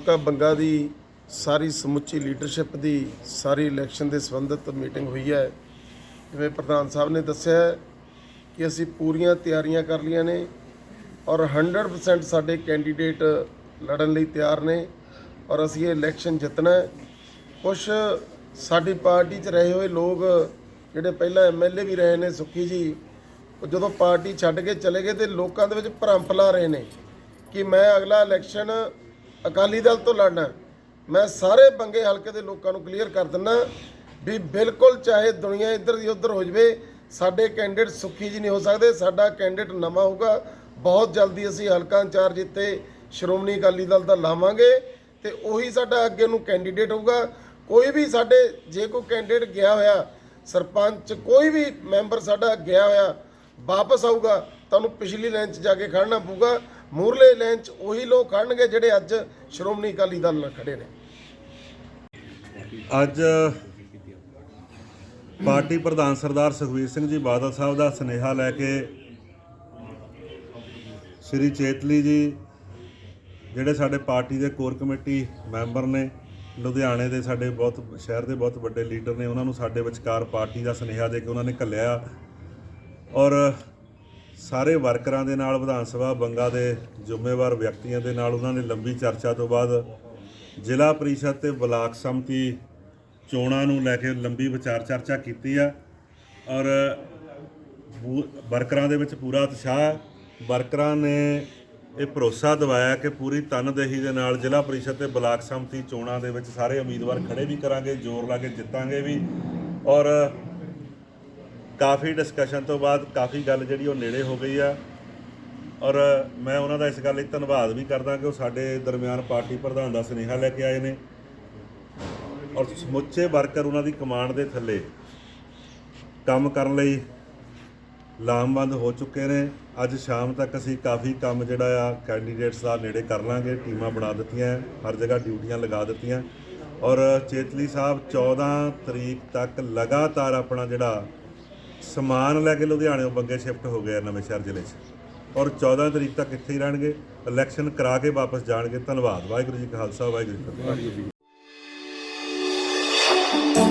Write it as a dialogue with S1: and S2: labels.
S1: ਹਲਕਾ ਬੰਗਾ ਦੀ ਸਾਰੀ ਸਮੁੱਚੀ ਲੀਡਰਸ਼ਿਪ ਦੀ ਸਾਰੀ ਇਲੈਕਸ਼ਨ ਦੇ ਸੰਬੰਧਿਤ ਮੀਟਿੰਗ ਹੋਈ ਹੈ। ਜਿਵੇਂ ਪ੍ਰਧਾਨ ਸਾਹਿਬ ਨੇ ਦੱਸਿਆ ਕਿ ਅਸੀਂ ਪੂਰੀਆਂ ਤਿਆਰੀਆਂ ਕਰ ਲਈਆਂ ਨੇ ਔਰ 100% ਸਾਡੇ ਕੈਂਡੀਡੇਟ ਲੜਨ ਲਈ ਤਿਆਰ ਨੇ ਔਰ ਅਸੀਂ ਇਹ ਇਲੈਕਸ਼ਨ ਜਿੱਤਣਾ ਹੈ। ਕੁਛ ਸਾਡੀ ਪਾਰਟੀ 'ਚ ਰਹੇ ਹੋਏ ਲੋਕ ਜਿਹੜੇ ਪਹਿਲਾਂ ਐਮਐਲਏ ਵੀ ਰਹੇ ਨੇ ਸੁੱਖੀ ਜੀ, ਉਹ ਜਦੋਂ ਪਾਰਟੀ ਛੱਡ ਕੇ ਚਲੇ ਗਏ ਤੇ ਲੋਕਾਂ ਦੇ ਵਿੱਚ ਭਰਮ ਫੈਲਾ ਰਹੇ ਨੇ ਕਿ ਮੈਂ ਅਗਲਾ ਇਲੈਕਸ਼ਨ ਅਕਾਲੀ ਦਲ ਤੋਂ ਲੜਨਾ ਮੈਂ ਸਾਰੇ ਬੰਗੇ ਹਲਕੇ ਦੇ ਲੋਕਾਂ ਨੂੰ ਕਲੀਅਰ ਕਰ ਦਿੰਦਾ ਵੀ ਬਿਲਕੁਲ ਚਾਹੇ ਦੁਨੀਆ ਇੱਧਰ ਦੀ ਉੱਧਰ ਹੋ ਜਵੇ, ਸਾਡੇ ਕੈਂਡੀਡੇਟ ਸੁੱਖੀ ਜੀ ਨਹੀਂ ਹੋ ਸਕਦੇ, ਸਾਡਾ ਕੈਂਡੀਡੇਟ ਨਵਾਂ ਹੋਊਗਾ। ਬਹੁਤ ਜਲਦੀ ਅਸੀਂ ਹਲਕਾ ਇੰਚਾਰਜ ਇੱਥੇ ਸ਼੍ਰੋਮਣੀ ਅਕਾਲੀ ਦਲ ਦਾ ਲਾਵਾਂਗੇ ਤੇ ਉਹੀ ਸਾਡਾ ਅੱਗੇ ਨੂੰ ਕੈਂਡੀਡੇਟ ਹੋਊਗਾ। ਕੋਈ ਵੀ ਸਾਡੇ, ਜੇ ਕੋਈ ਕੈਂਡੀਡੇਟ ਗਿਆ ਹੋਇਆ, ਸਰਪੰਚ, ਕੋਈ ਵੀ ਮੈਂਬਰ ਸਾਡਾ ਗਿਆ ਹੋਇਆ, ਵਾਪਸ ਆਊਗਾ, ਤੁਹਾਨੂੰ ਪਿਛਲੀ ਲਾਈਨ 'ਚ ਜਾ ਕੇ ਖੜਨਾ ਪਊਗਾ। ਮੂਰਲੇ ਲਾਈਨ 'ਚ ਉਹੀ ਲੋਕ ਖੜਨਗੇ ਜਿਹੜੇ ਅੱਜ ਸ਼੍ਰੋਮਣੀ ਅਕਾਲੀ ਦਲ ਨਾਲ ਖੜੇ ਨੇ।
S2: ਅੱਜ ਪਾਰਟੀ ਪ੍ਰਧਾਨ ਸਰਦਾਰ ਸੁਖਵੀਰ ਸਿੰਘ ਜੀ ਬਾਦਲ ਸਾਹਿਬ ਦਾ ਸੁਨੇਹਾ ਲੈ ਕੇ ਸ੍ਰੀ ਚੇਤਲੀ ਜੀ, ਜਿਹੜੇ ਸਾਡੇ ਪਾਰਟੀ ਦੇ ਕੋਰ ਕਮੇਟੀ ਮੈਂਬਰ ਨੇ, ਲੁਧਿਆਣੇ ਦੇ ਸਾਡੇ ਬਹੁਤ, ਸ਼ਹਿਰ ਦੇ ਬਹੁਤ ਵੱਡੇ ਲੀਡਰ ਨੇ, ਉਹਨਾਂ ਨੂੰ ਸਾਡੇ ਵਿਚਕਾਰ ਪਾਰਟੀ ਦਾ ਸੁਨੇਹਾ ਦੇ ਕੇ ਉਹਨਾਂ ਨੇ ਘੱਲਿਆ। ਔਰ ਸਾਰੇ ਵਰਕਰਾਂ ਦੇ ਨਾਲ, ਵਿਧਾਨ ਸਭਾ ਬੰਗਾ ਦੇ ਜ਼ਿੰਮੇਵਾਰ ਵਿਅਕਤੀਆਂ ਦੇ ਨਾਲ ਉਹਨਾਂ ਨੇ ਲੰਬੀ ਚਰਚਾ ਤੋਂ ਬਾਅਦ ਜ਼ਿਲ੍ਹਾ ਪ੍ਰੀਸ਼ਦ ਤੇ ਬਲਾਕ ਸੰਮਤੀ ਚੋਣਾਂ ਨੂੰ ਲੈ ਕੇ ਲੰਬੀ ਵਿਚਾਰ ਚਰਚਾ ਕੀਤੀ ਆ ਔਰ ਵਰਕਰਾਂ ਦੇ ਵਿੱਚ ਪੂਰਾ ਉਤਸ਼ਾਹ। ਵਰਕਰਾਂ ਨੇ ਇਹ ਭਰੋਸਾ ਦਿਵਾਇਆ ਕਿ ਪੂਰੀ ਤਨਦੇਹੀ ਦੇ ਨਾਲ ਜ਼ਿਲ੍ਹਾ ਪਰਿਸ਼ਦ ਤੇ ਬਲਾਕ ਸੰਮਤੀ ਚੋਣਾਂ ਦੇ ਵਿੱਚ ਸਾਰੇ ਉਮੀਦਵਾਰ ਖੜੇ ਵੀ ਕਰਾਂਗੇ, ਜ਼ੋਰ ਲਾ ਕੇ ਜਿੱਤਾਂਗੇ ਵੀ ਔਰ ਕਾਫੀ ਡਿਸਕਸ਼ਨ ਤੋਂ ਬਾਅਦ ਕਾਫੀ ਗੱਲ ਜਿਹੜੀ ਉਹ ਨੇੜੇ ਹੋ ਗਈ ਆ। ਔਰ ਮੈਂ ਉਹਨਾਂ ਦਾ ਇਸ ਗੱਲ ਲਈ ਧੰਨਵਾਦ ਵੀ ਕਰਦਾ ਕਿ ਉਹ ਸਾਡੇ ਦਰਮਿਆਨ ਪਾਰਟੀ ਪ੍ਰਧਾਨ ਦਾ ਸੁਨੇਹਾ ਲੈ ਕੇ ਆਏ ਨੇ। ਔਰ ਸਮੁੱਚੇ ਵਰਕਰ ਉਹਨਾਂ ਦੀ ਕਮਾਂਡ ਦੇ ਥੱਲੇ ਕੰਮ ਕਰਨ ਲਈ ਲਾਮਬੰਦ ਹੋ ਚੁੱਕੇ ਨੇ। ਅੱਜ ਸ਼ਾਮ ਤੱਕ ਅਸੀਂ ਕਾਫੀ ਕੰਮ ਜਿਹੜਾ ਆ ਕੈਂਡੀਡੇਟਸ ਦਾ ਨੇੜੇ ਕਰ ਲਾਂਗੇ। ਟੀਮਾਂ ਬਣਾ ਦਿੱਤੀਆਂ, ਹਰ ਜਗ੍ਹਾ ਡਿਊਟੀਆਂ ਲਗਾ ਦਿੱਤੀਆਂ। ਔਰ ਚੇਤਲੀ ਸਾਹਿਬ 14 ਤਰੀਕ ਤੱਕ ਲਗਾਤਾਰ ਆਪਣਾ ਜਿਹੜਾ ਸਮਾਨ ਲੈ ਕੇ ਲੁਧਿਆਣੇੋਂ ਬੰਗੇ ਸ਼ਿਫਟ ਹੋ ਗਏ ਨਵੇਂ ਸ਼ਹਿਰ ਜ਼ਿਲ੍ਹੇ 'ਚ। ਔਰ 14 ਤਰੀਕ ਤੱਕ ਇੱਥੇ ਹੀ ਰਹਿਣਗੇ। ਇਲੈਕਸ਼ਨ ਕਰਾ ਕੇ ਵਾਪਸ ਜਾਣਗੇ। ਧੰਨਵਾਦ। ਵਾਹਿਗੁਰੂ ਜੀ ਕਾ ਖਾਲਸਾ, ਵਾਹਿਗੁਰੂ ਜੀ ਕੀ ਫਤਿਹ।